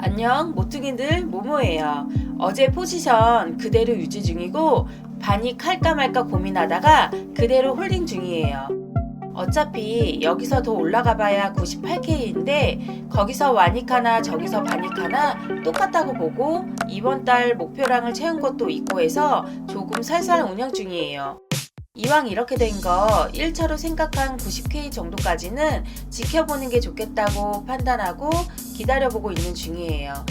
안녕, 모퉁이들 모모예요. 어제 포지션 그대로 유지 중이고 반익할까 말까 고민하다가 그대로 홀딩 중이에요. 어차피 여기서 더 올라가 봐야 98K인데 거기서 완익하나 저기서 반익하나 똑같다고 보고 이번 달 목표량을 채운 것도 있고 해서 조금 살살 운영 중이에요. 이왕 이렇게 된 거 1차로 생각한 90K 정도까지는 지켜보는 게 좋겠다고 판단하고 기다려보고 있는 중이에요.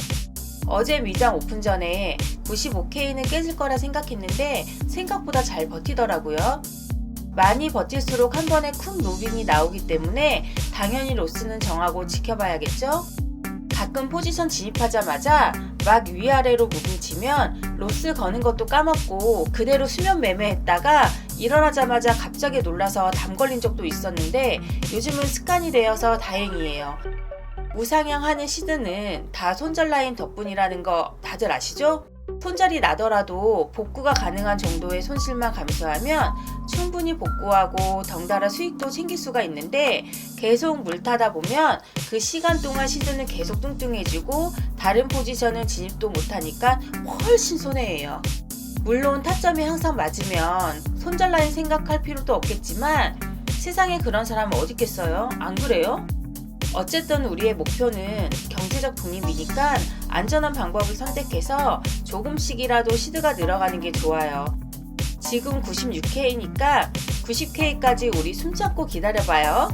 어제 미장 오픈 전에 95K는 깨질 거라 생각했는데 생각보다 잘 버티더라고요. 많이 버틸수록 한 번에 큰 무빙이 나오기 때문에 당연히 로스는 정하고 지켜봐야겠죠? 가끔 포지션 진입하자마자 막 위아래로 무빙 치면 로스 거는 것도 까먹고 그대로 수면 매매했다가 일어나자마자 갑자기 놀라서 담 걸린 적도 있었는데 요즘은 습관이 되어서 다행이에요. 우상향 하는 시드는 다 손절 라인 덕분이라는 거 다들 아시죠? 손절이 나더라도 복구가 가능한 정도의 손실만 감수하면 충분히 복구하고 덩달아 수익도 챙길 수가 있는데 계속 물타다 보면 그 시간 동안 시드는 계속 뚱뚱해지고 다른 포지션은 진입도 못하니까 훨씬 손해예요. 물론 타점이 항상 맞으면 손절 라인 생각할 필요도 없겠지만 세상에 그런 사람 어디 있겠어요? 안 그래요? 어쨌든 우리의 목표는 경제적 독립이니까 안전한 방법을 선택해서 조금씩이라도 시드가 늘어가는 게 좋아요. 지금 96K니까 90K까지 우리 숨참고 기다려봐요.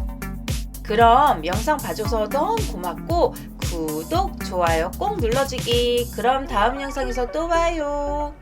그럼 영상 봐줘서 너무 고맙고 구독, 좋아요 꼭 눌러주기. 그럼 다음 영상에서 또 봐요.